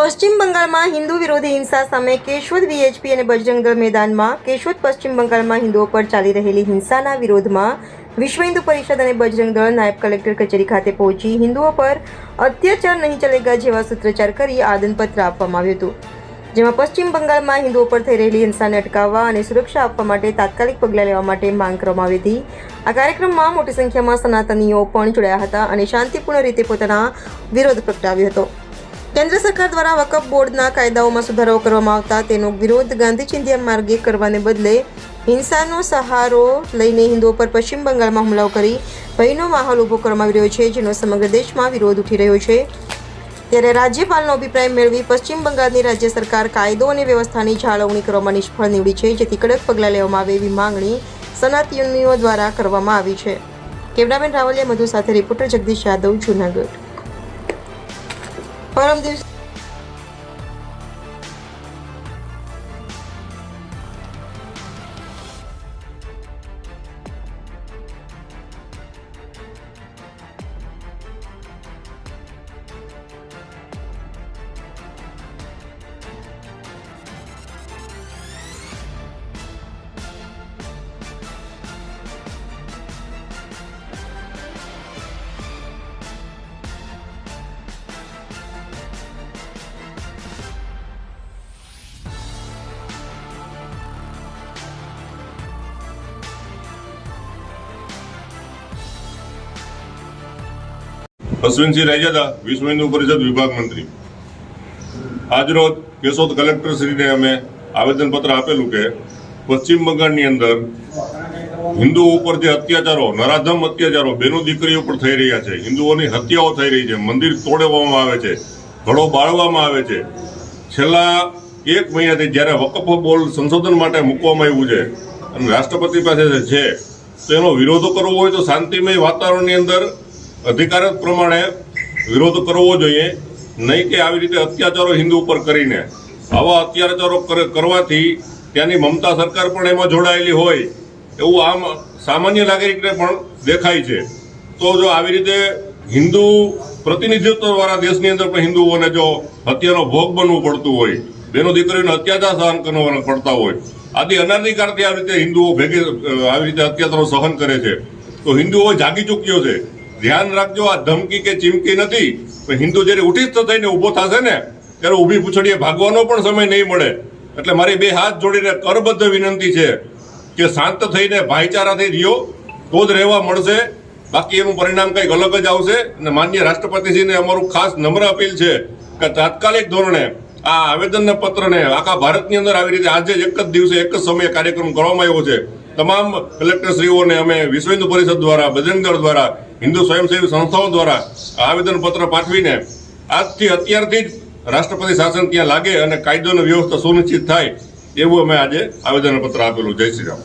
પશ્ચિમ બંગાળમાં હિન્દુ વિરોધી હિંસા સામે કેશોદ વીએચપી અને બજરંગ દળ મેદાનમાં કેશોદ પશ્ચિમ બંગાળમાં હિન્દુઓ પર ચાલી રહેલી હિંસાના વિરોધમાં વિશ્વ હિન્દુ પરિષદ અને બજરંગ દળ નાયબ કલેક્ટર કચેરી ખાતે પહોંચી હિન્દુઓ પર અત્યાચાર નહીં ચલેગા જેવા સૂત્રોચ્ચાર કરી આદનપત્ર આપવામાં આવ્યું હતું. જેમાં પશ્ચિમ બંગાળમાં હિન્દુઓ પર થઈ રહેલી હિંસાને અટકાવવા અને સુરક્ષા આપવા માટે તાત્કાલિક પગલાં લેવા માટે માંગ કરવામાં આવી હતી. આ કાર્યક્રમમાં મોટી સંખ્યામાં સનાતનીઓ પણ જોડાયા હતા અને શાંતિપૂર્ણ રીતે પોતાના વિરોધ પ્રગટાવ્યો હતો. કેન્દ્ર સરકાર દ્વારા વકફ બોર્ડના કાયદાઓમાં સુધારો કરવામાં આવતા તેનો વિરોધ ગાંધી ચિંધ્યા માર્ગે કરવાને બદલે હિંસાનો સહારો લઈને હિન્દુઓ પર પશ્ચિમ બંગાળમાં હુમલાઓ કરી ભયનો માહોલ ઊભો કરવામાં આવી રહ્યો છે, જેનો સમગ્ર દેશમાં વિરોધ ઉઠી રહ્યો છે. ત્યારે રાજ્યપાલનો અભિપ્રાય મેળવી પશ્ચિમ બંગાળની રાજ્ય સરકાર કાયદો અને વ્યવસ્થાની જાળવણી કરવામાં નિષ્ફળ નીવડી છે, જેથી કડક પગલાં લેવામાં આવે એવી માંગણી સનાતનીઓ દ્વારા કરવામાં આવી છે. કેવડાબેન રાવલિયા મધુ સાથે રિપોર્ટર જગદીશ યાદવ, જુનાગઢ. પરમ દિવસ અશ્વિનસિંહ રાજાદા વિશ્વ હિન્દુ પરિષદ વિભાગ મંત્રી. આજરોજ કેશોદ કલેક્ટરશ્રીને અમે આવેદનપત્ર આપેલું કે પશ્ચિમ બંગાળની અંદર હિન્દુઓ ઉપર જે અત્યાચારો, નરાધમ અત્યાચારો, બેનો દીકરીઓ પર થઈ રહ્યા છે, હિન્દુઓની હત્યાઓ થઈ રહી છે, મંદિર તોડવામાં આવે છે, ઘડો બાળવામાં આવે છે. છેલ્લા એક મહિનાથી જ્યારે વકફ બોલ સંશોધન માટે મૂકવામાં આવ્યું છે અને રાષ્ટ્રપતિ પાસે છે, તો એનો વિરોધ કરવો હોય તો શાંતિમય વાતાવરણની અંદર અધિકારત પ્રમાણે વિરોધ કરવો જોઈએ. નહીં કે આવી રીતે અત્યાચારો હિન્દુ ઉપર કરીને. આવા અત્યાચારો કર- કરવાથી ત્યાંની મમતા સરકાર પણ એમાં જોડાયેલી હોય. એવું આમ સામાન્ય નાગરિકને પણ દેખાય છે. તો જો આવી રીતે હિન્દુ પ્રતિનિધિત્વવાળા દેશની અંદર પણ હિન્દુઓને જો હત્યાનો ભોગ બનવું પડતું હોય, બેનો દીકરીઓને અત્યાચાર સહન કરવાના પડતા હોય, આદિ અનાધિકારથી આવી રીતે હિન્દુઓ ભેગે આવી રીતે અત્યાચારો સહન કરે છે, તો હિન્દુઓ જાગી ચૂક્યો છે. ધ્યાન રાખજો, આ ધમકી કે ચીમકી નથી. પણ હિન્દુ જ્યારે ઉઠીસ્થ થઈને ઊભો થશે ને, ત્યારે ઊભી પૂછડીએ ભાગવાનો પણ સમય નહીં મળે. એટલે મારી બે હાથ જોડીને કરબદ્ધ વિનંતી છે કે શાંત થઈને ભાઈચારાથી રહ્યો, તો જ રહેવા મળશે. બાકી એનું પરિણામ કંઈક અલગ જ આવશે. અને માન્ય રાષ્ટ્રપતિજીને અમારું ખાસ નમ્ર અપીલ છે કે તાત્કાલિક ધોરણે આ આવેદન પત્રને આખા ભારતની અંદર આવી રીતે આજે એક જ દિવસે એક જ સમયે કાર્યક્રમ કરવામાં આવ્યો છે. તમામ કલેક્ટરશ્રીઓને અમે વિશ્વ હિન્દુ પરિષદ દ્વારા બજરંગ દ્વારા હિન્દુ સ્વયંસેવી સંસ્થાઓ દ્વારા આવેદન પત્ર પાઠવીને આજથી અત્યારથી જ રાષ્ટ્રપતિ શાસન ત્યાં લાગે અને કાયદો વ્યવસ્થા સુનિશ્ચિત થાય, એવું અમે આજે આવેદન પત્ર આપેલું. જય શ્રી રામ.